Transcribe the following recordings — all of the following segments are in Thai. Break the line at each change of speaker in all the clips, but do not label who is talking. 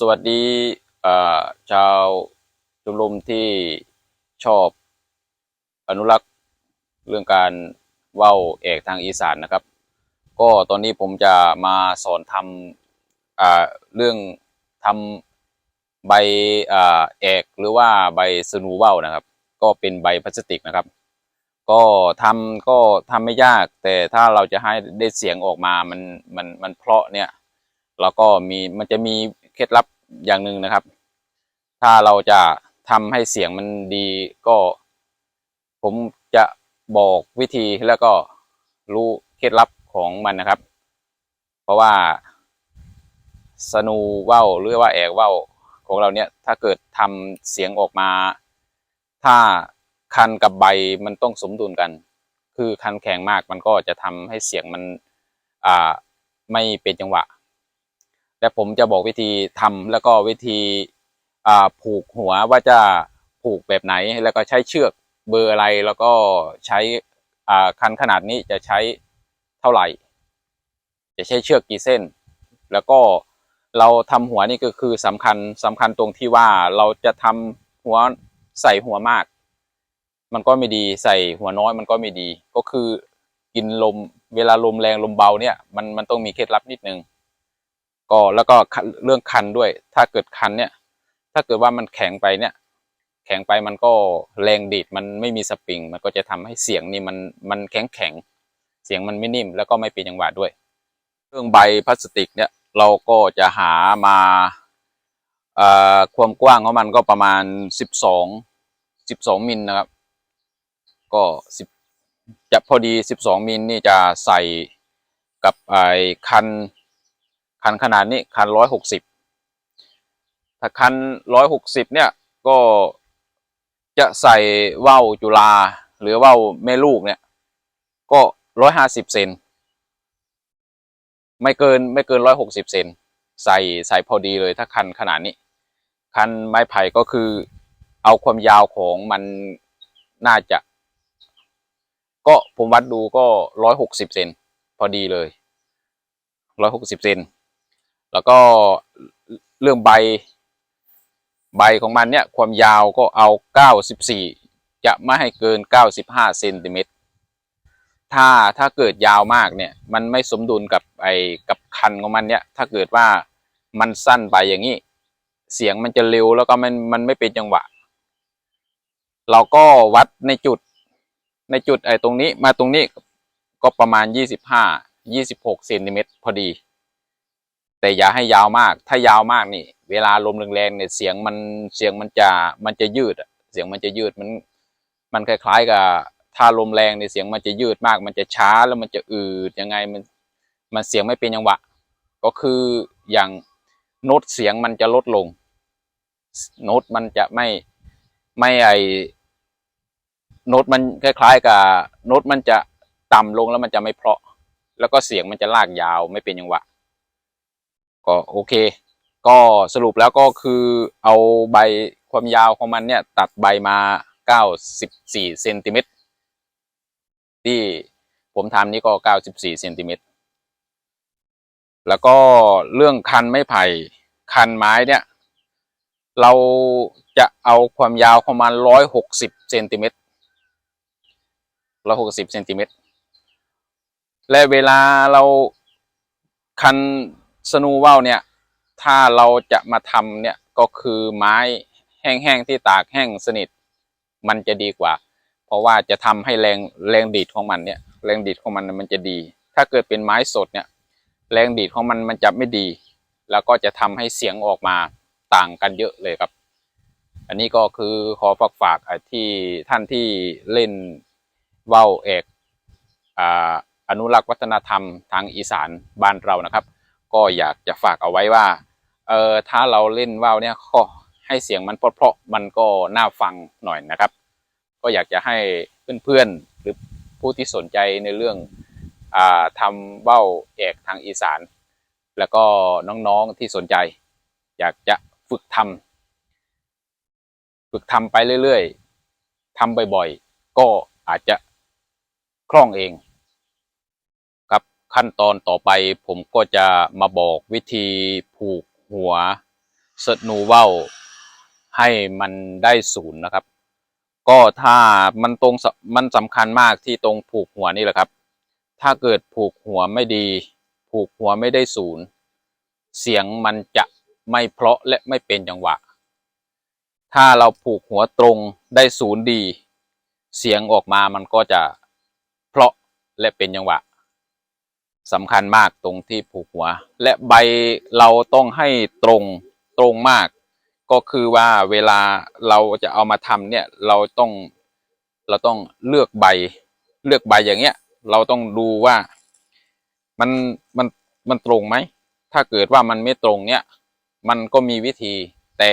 สวัสดีชาวชมรมที่ชอบอนุรักษ์เรื่องการว้าวเอกทางอีสานนะครับ ก็ตอนนี้ผมจะมาสอนทำเรื่องทำใบอเอกหรือว่าใบสนูว้าวนะครับ ก็เป็นใบพลาสติกนะครับ ก็ทำก็ทำไม่ยาก แต่ถ้าเราจะให้ได้เสียงออกมามันมันมันเพราะเนี่ยแล้วก็มีมันจะมี เคล็ดลับอย่างหนึ่งนะครับ ถ้าเราจะทำให้เสียงมันดีก็ ผมจะบอกวิธีแล้วก็รู้เคล็ดลับของมันนะครับ เพราะว่าสนูว่าวหรือว่าแอกว่าวของเราเนี่ยถ้าเกิดทำเสียงออกมา ถ้าคันกับใบมันต้องสมดุลกัน คือคันแข็งมากมันก็จะทำให้เสียงมันอ่าไม่เป็นจังหวะ และผมจะบอกวิธีทำแล้วก็วิธีผูกหัวว่าจะผูกแบบไหน แล้วก็ใช้เชือกเบอร์อะไรแล้วก็ใช้คันขนาดนี้จะใช้เท่าไหร่ จะใช้เชือกกี่เส้น แล้วก็เราทำหัวนี่ก็คือสำคัญสำคัญตรงที่ว่าเราจะทำหัวใส่หัวมาก มันก็ไม่ดีใส่หัวน้อยมันก็ไม่ดี ก็คือกินลมเวลาลมแรงลมเบาเนี่ยมันมันต้องมีเคล็ดลับนิดนึง ก็แล้วก็เรื่องคันด้วย ถ้าเกิดคันเนี่ย ถ้าเกิดว่ามันแข็งไปเนี่ย แข็งไปมันก็แรงดีดมันไม่มีสปริง มันก็จะทำให้เสียงนี่มันมันแข็งแข็งเสียงมันไม่นิ่มแล้วก็ไม่เป็นจังหวะด้วย เครื่องใบพลาสติกเนี่ยเราก็จะหามาอ่อความกว้างของมันก็ประมาณสิบสองสิบสองมิลนะครับ ก็สิบจะพอดีสิบสองมิลนี่จะใส่กับไอ้คัน คันขนาดนี้คันร้อยหกสิบถ้าคันร้อยหกสิบเนี่ยก็จะใส่ว่าวจุฬาหรือว่าวแม่ลูกเนี่ย ก็ร้อยห้าสิบเซนไม่เกินไม่เกินร้อยหกสิบเซนใส่ใส่พอดีเลยถ้าคันขนาดนี้ คันไม้ไผ่ก็คือเอาความยาวของมันน่าจะ ก็ผมวัดดูก็ร้อยหกสิบเซนพอดีเลยร้อยหกสิบเซน แล้วก็เรื่องใบ ใบของมันเนี่ยความยาวก็เอาเก้าสิบสี่จะไม่ให้เกินเก้าสิบห้าเซนติเมตรถ้าถ้าเกิดยาวมากเนี่ย มันไม่สมดุลกับไอ้กับคันของมันเนี่ย ถ้าเกิดว่ามันสั้นไปอย่างนี้ เสียงมันจะเร็วแล้วก็มันมันไม่เป็นจังหวะ เราก็วัดในจุดในจุดไอ้ตรงนี้มาตรงนี้ก็ประมาณยี่สิบห้ายี่สิบหกเซนติเมตรพอดี แต่อย่าให้ยาวมาก ถ้ายาวมากนี่ เวลาลมแรงๆเนี่ยเสียงมันเสียงมันจะมันจะยืดเสียงมันจะยืดมัน มันคล้าย ๆ กับถ้าลมแรงเนี่ยเสียงมันจะยืดมาก มันจะช้าแล้วมันจะอืดยังไงมัน มันเสียงไม่เป็นจังหวะ ก็คืออย่างโน้ตเสียงมันจะลดลง โน้ตมันจะไม่ไม่ไอโน้ตมันคล้ายๆกับโน้ตมันจะต่ำลงแล้วมันจะไม่เพราะ แล้วก็เสียงมันจะลากยาวไม่เป็นจังหวะ ก็โอเค ก็สรุปแล้วก็คือเอาใบความยาวของมันเนี่ย ตัดใบมา 94เซนติเมตรที่ผมทำนี่ก็ 94เซนติเมตรแล้วก็เรื่องคันไม้ไผ่คันไม้เนี่ย เราจะเอาความยาวของมัน 160เซนติเมตร160เซนติเมตรและเวลาเราคัน สนูว่าวเนี่ยถ้าเราจะมาทำเนี่ยก็คือไม้แห้งๆที่ตากแห้งสนิท มันจะดีกว่า เพราะว่าจะทำให้แรงแรงดีดของมันเนี่ยแรงดีดของมันมันจะดี ถ้าเกิดเป็นไม้สดเนี่ยแรงดีดของมันมันจะไม่ดี แล้วก็จะทำให้เสียงออกมาต่างกันเยอะเลยครับ อันนี้ก็คือขอฝากฝากที่ท่านที่เล่นว่าวเอกออนุรักษ์วัฒนธรรมทางอีสานบ้านเรานะครับ ก็อยากจะฝากเอาไว้ว่าเออถ้าเราเล่นว่าวเนี่ยก็ให้เสียงมันเพราะๆมันก็น่าฟังหน่อยนะครับ ก็อยากจะให้เพื่อนๆหรือผู้ที่สนใจในเรื่องอทำว่าวเอกทางอีสาน แล้วก็น้องๆที่สนใจ อยากจะฝึกทำฝึกทำไปเรื่อยๆทำบ่อยๆ ก็อาจจะคล่องเอง ขั้นตอนต่อไปผมก็จะมาบอกวิธีผูกหัวสนูเว้าให้มันได้ศูนย์นะครับ ก็ถ้ามันตรงมันสำคัญมากที่ตรงผูกหัวนี่แหละครับ ถ้าเกิดผูกหัวไม่ดี ผูกหัวไม่ได้ศูนย์เสียงมันจะไม่เพราะและไม่เป็นจังหวะ ถ้าเราผูกหัวตรงได้ศูนย์ดี เสียงออกมามันก็จะเพราะและเป็นจังหวะ สำคัญมากตรงที่ผูกหัว และใบเราต้องให้ตรงตรงมาก ก็คือว่าเวลาเราจะเอามาทำเนี่ยเราต้องเราต้องเลือกใบ เลือกใบอย่างเงี้ย เราต้องดูว่ามันมันมันตรงไหม ถ้าเกิดว่ามันไม่ตรงเนี่ย มันก็มีวิธีแต่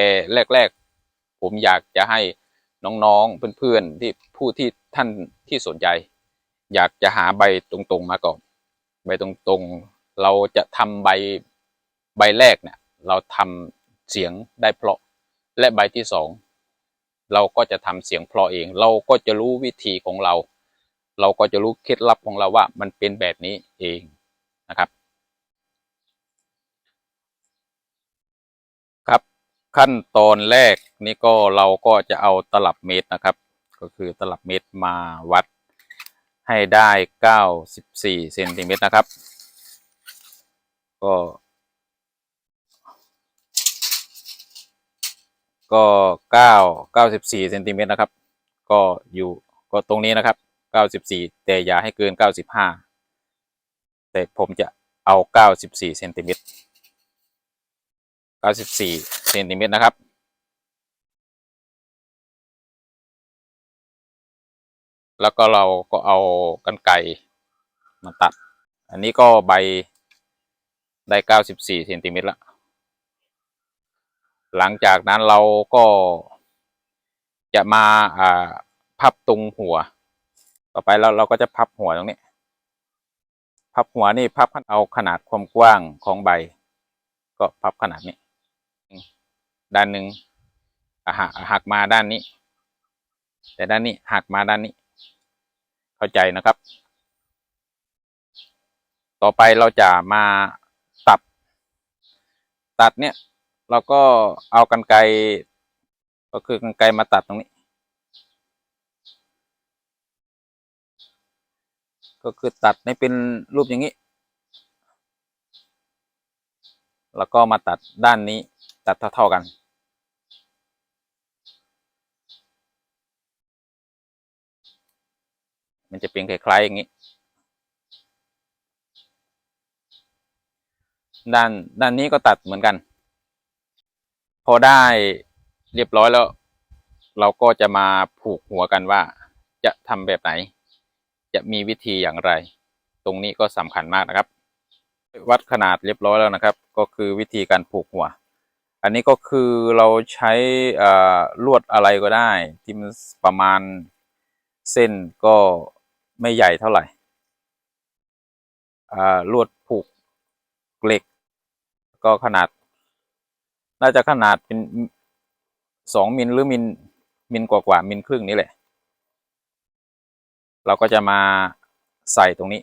แรก ๆ ผมอยากจะให้น้องๆเพื่อนๆที่ผู้ที่ท่านที่สนใจ อยากจะหาใบตรงๆมาก่อน ใบตรงๆ เราจะทำใบใบแรกเนี่ย เราทำเสียงได้เพราะ และใบที่สองเราก็จะทำเสียงเพราะเอง เราก็จะรู้วิธีของเรา เราก็จะรู้เคล็ดลับของเราว่ามันเป็นแบบนี้เองนะครับ ครับขั้นตอนแรกนี่ก็เราก็จะเอาตลับเมตรนะครับ ก็คือตลับเมตรมาวัด ให้ได้ 94เซนติเมตรนะครับ ก็ ก็เก้าเซนติเมตรนะครับ ก็อยู่ก็ตรงนี้นะครับเก้าสิบสี่แต่อย่าให้เกินเก้าสิบห้าแต่ผมจะเอาเก้าสิบสี่เซนติเมตรเก้าสิบสี่เซนติเมตรนะครับ แล้วก็เราก็เอากันไกรมาตัด อันนี้ก็ใบได้เก้าสิบสี่เซนติเมตรละ หลังจากนั้นเราก็จะมาอ่าพับตรงหัว ต่อไปเราเราก็จะพับหัวตรงนี้ พับหัวนี่พับเอาขนาดความกว้างของใบ ก็พับขนาดนี้ ด้านหนึ่งหักหักมาด้านนี้ แต่ด้านนี้หักมาด้านนี้ เข้าใจนะครับ ต่อไปเราจะมาตัด ตัดเนี่ยเราก็เอากันไกก็คือกันไกมาตัดตรงนี้ ก็คือตัดให้เป็นรูปอย่างนี้ แล้วก็มาตัดด้านนี้ตัดเท่า ๆกัน มันจะเป็นคล้ายๆอย่างนี้ ด้านด้านนี้ก็ตัดเหมือนกัน พอได้เรียบร้อยแล้ว เราก็จะมาผูกหัวกันว่า จะทำแบบไหน จะมีวิธีอย่างไร ตรงนี้ก็สำคัญมากนะครับ วัดขนาดเรียบร้อยแล้วนะครับ ก็คือวิธีการผูกหัวอันนี้ก็คือเราใช้ลวดอะไรก็ได้ ที่มันประมาณเส้นก็ ไม่ใหญ่เท่าไหร่ลวดผูกเหล็ก ก็ขนาด น่าจะขนาดเป็นสองมิลหรือมิลมิลกว่ากว่ามิลครึ่งนี่แหละ เราก็จะมาใส่ตรงนี้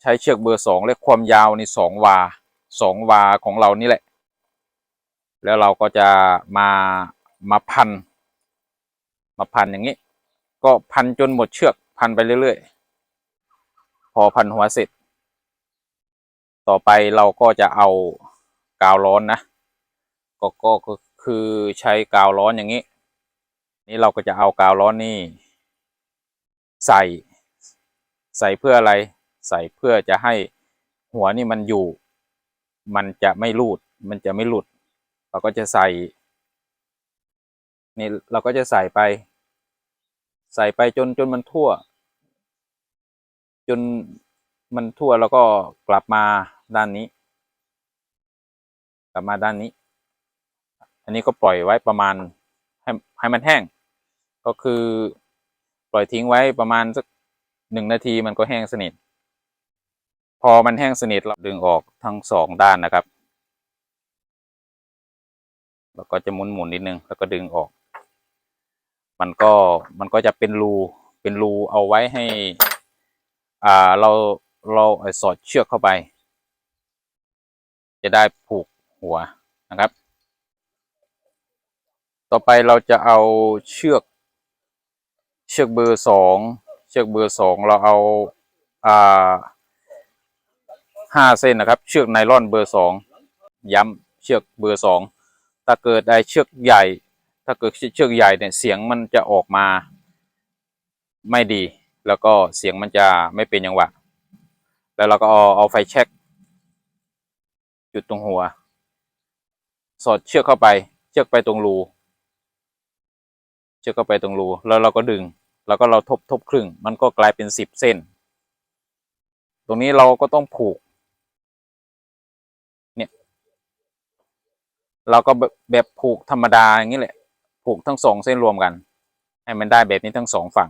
ใช้เชือกเบอร์สองและความยาวในสองวาสองวาของเรานี่แหละ แล้วเราก็จะมามาพัน มาพันอย่างนี้ ก็พันจนหมดเชือกพันไปเรื่อยๆ พอพันหัวเสร็จ ต่อไปเราก็จะเอากาวร้อนนะ ก็ก็คือใช้กาวร้อนอย่างนี้ นี่เราก็จะเอากาวร้อนนี่ ใส่ ใส่เพื่ออะไร ใส่เพื่อจะให้หัวนี่มันอยู่ มันจะไม่รูด มันจะไม่หลุด เราก็จะใส่นี่เราก็จะใส่ไป ใส่ไปจนจนมันทั่ว จนมันทั่วแล้วก็กลับมาด้านนี้ กลับมาด้านนี้ อันนี้ก็ปล่อยไว้ประมาณให้ให้มันแห้ง ก็คือปล่อยทิ้งไว้ประมาณสักหนึ่งนาทีมันก็แห้งสนิท พอมันแห้งสนิทเราดึงออกทั้งสองด้านนะครับ แล้วก็จะหมุนหมุนนิดนึงแล้วก็ดึงออก มันก็มันก็จะเป็นรูเป็นรูเอาไว้ให้ อ่าเราเราสอดเชือกเข้าไป จะได้ผูกหัวนะครับ ต่อไปเราจะเอาเชือก เชือกเบอร์สองเชือกเบอร์สองเราเอาอ่าห้าเส้นนะครับ เชือกไนล่อนเบอร์สองย้ำเชือกเบอร์สอง ถ้าเกิดได้เชือกใหญ่ ถ้าเกิดเชือกใหญ่เนี่ยเสียงมันจะออกมาไม่ดี แล้วก็เสียงมันจะไม่เป็นจังหวะ แล้วเราก็เอาเอาไฟแช็กจุดตรงหัว สอดเชือกเข้าไป เชือกไปตรงรู เชือกเข้าไปตรงรู แล้วเราก็ดึง แล้วก็เราทบทบครึ่ง มันก็กลายเป็นสิบเส้น ตรงนี้เราก็ต้องผูก เนี่ย เราก็แบบผูกธรรมดาอย่างนี้แหละ ผูกทั้งสองเส้นรวมกัน ให้มันได้แบบนี้ทั้งสองฝั่ง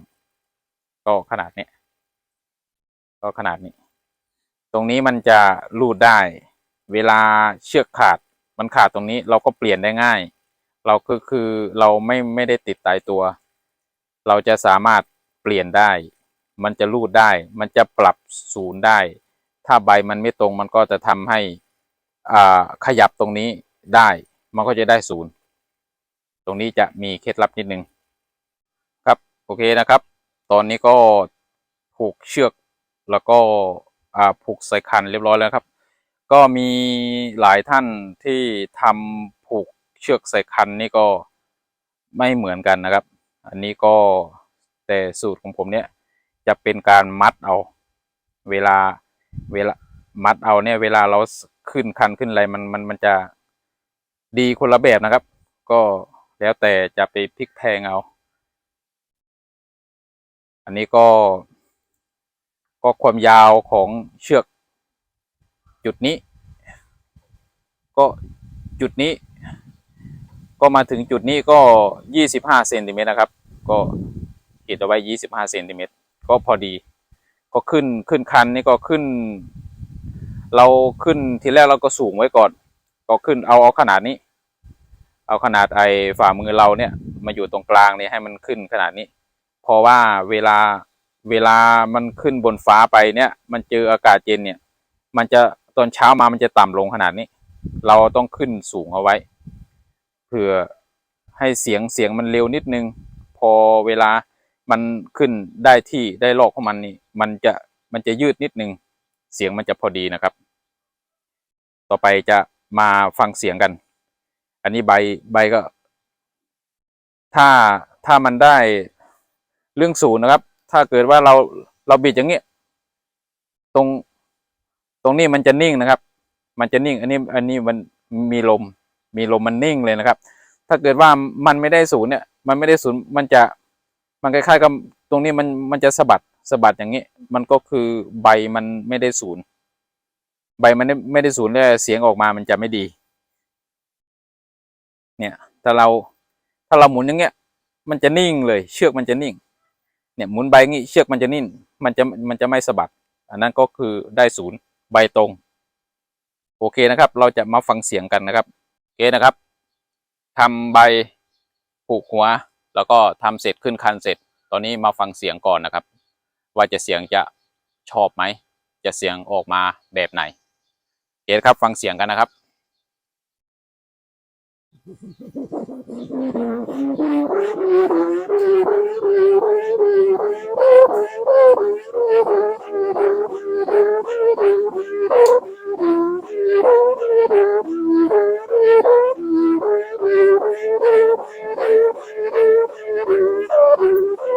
ก็ขนาดนี้ก็ขนาดนี้ ตรงนี้มันจะรูดได้ เวลาเชือกขาดมันขาดตรงนี้เราก็เปลี่ยนได้ง่าย เราก็คือเราไม่ไม่ได้ติดตายตัว เราจะสามารถเปลี่ยนได้ มันจะรูดได้ มันจะปรับศูนย์ได้ ถ้าใบมันไม่ตรงมันก็จะทำให้อ่าขยับตรงนี้ ได้มันก็จะได้ศูนย์ตรงนี้จะมีเคล็ดลับนิดนึงครับโอเคนะครับ ตอนนี้ก็ผูกเชือกแล้วก็ผูกใส่คันเรียบร้อยแล้วครับ ก็มีหลายท่านที่ทำผูกเชือกใส่คันนี่ก็ไม่เหมือนกันนะครับ อันนี้ก็แต่สูตรของผมเนี่ยจะเป็นการมัดเอาเวลาเวลามัดเอาเนี่ยเวลาเราขึ้นคันขึ้นอะไรมันมันมันจะ ดีคนละแบบนะครับ ก็แล้วแต่จะไปพลิกแพงเอา อันนี้ก็ ก็ความยาวของเชือก จุดนี้ ก็จุดนี้ ก็มาถึงจุดนี้ก็ยี่สิบห้าเซนติเมตรนะครับ ก็ขีดเอาไว้ยี่สิบห้าเซนติเมตรก็พอดี ก็ขึ้นขึ้นคันนี่ก็ขึ้น เราขึ้นทีแรกเราก็สูงไว้ก่อน ก็ขึ้นเอาเอาขนาดนี้ เอาขนาดไอ้ฝ่ามือเราเนี่ย มาอยู่ตรงกลางเนี่ยให้มันขึ้นขนาดนี้ เพราะว่าเวลาเวลามันขึ้นบนฟ้าไปเนี่ย มันเจออากาศเย็นเนี่ย มันจะตอนเช้ามามันจะต่ำลงขนาดนี้ เราต้องขึ้นสูงเอาไว้ เพื่อให้เสียงเสียงมันเร็วนิดนึง พอเวลามันขึ้นได้ที่ได้ลอกของมันนี่ มันจะมันจะยืดนิดนึง เสียงมันจะพอดีนะครับ ต่อไปจะ มาฟังเสียงกัน อันนี้ใบใบก็ ถ้าถ้ามันได้เรื่องศูนย์นะครับ ถ้าเกิดว่าเราเราบิดอย่างเงี้ยตรงตรงนี้มันจะนิ่งนะครับ มันจะนิ่ง อันนี้อันนี้มันมีลม มีลมมันนิ่งเลยนะครับ ถ้าเกิดว่ามันไม่ได้ศูนย์เนี่ย มันไม่ได้ศูนย์มันจะมันคล้ายๆกับตรงนี้มันมันจะสะบัดสะบัดอย่างนี้ มันก็คือใบมันไม่ได้ศูนย์ ใบมันไม่ได้ศูนย์แล้วเสียงออกมามันจะไม่ดี เนี่ย ถ้าเราถ้าเราหมุนอย่างเงี้ย มันจะนิ่งเลย เชือกมันจะนิ่ง เนี่ยหมุนใบงี้เชือกมันจะนิ่ง มันจะมันจะไม่สะบัด อันนั้นก็คือได้ศูนย์ใบตรง โอเคนะครับ เราจะมาฟังเสียงกันนะครับโอเคนะครับทำใบผูกหัว แล้วก็ทำเสร็จขึ้นคันเสร็จ ตอนนี้มาฟังเสียงก่อนนะครับ ว่าจะเสียงจะชอบไหมจะเสียงออกมาแบบไหน โอเคครับฟังเสียงกันนะครับก็โ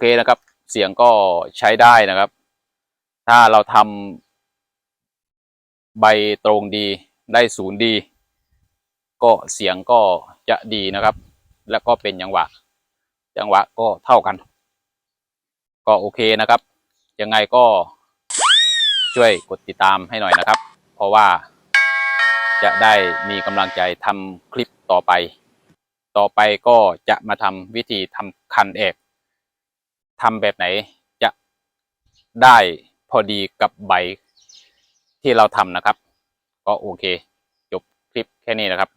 เคนะครับ เสียงก็ใช้ได้นะครับ ถ้าเราทำใบตรงดีได้ศูนย์ดี ก็เสียงก็จะดีนะครับ แล้วก็เป็นจังหวะ จังหวะก็เท่ากัน ก็โอเคนะครับ ยังไงก็ช่วยกดติดตามให้หน่อยนะครับ เพราะว่าจะได้มีกำลังใจทำคลิปต่อไป ต่อไปก็จะมาทำวิธีทำคันเอก ทำแบบไหนจะได้พอดีกับใบที่เราทำนะครับ ก็โอเค จบคลิปแค่นี้นะครับ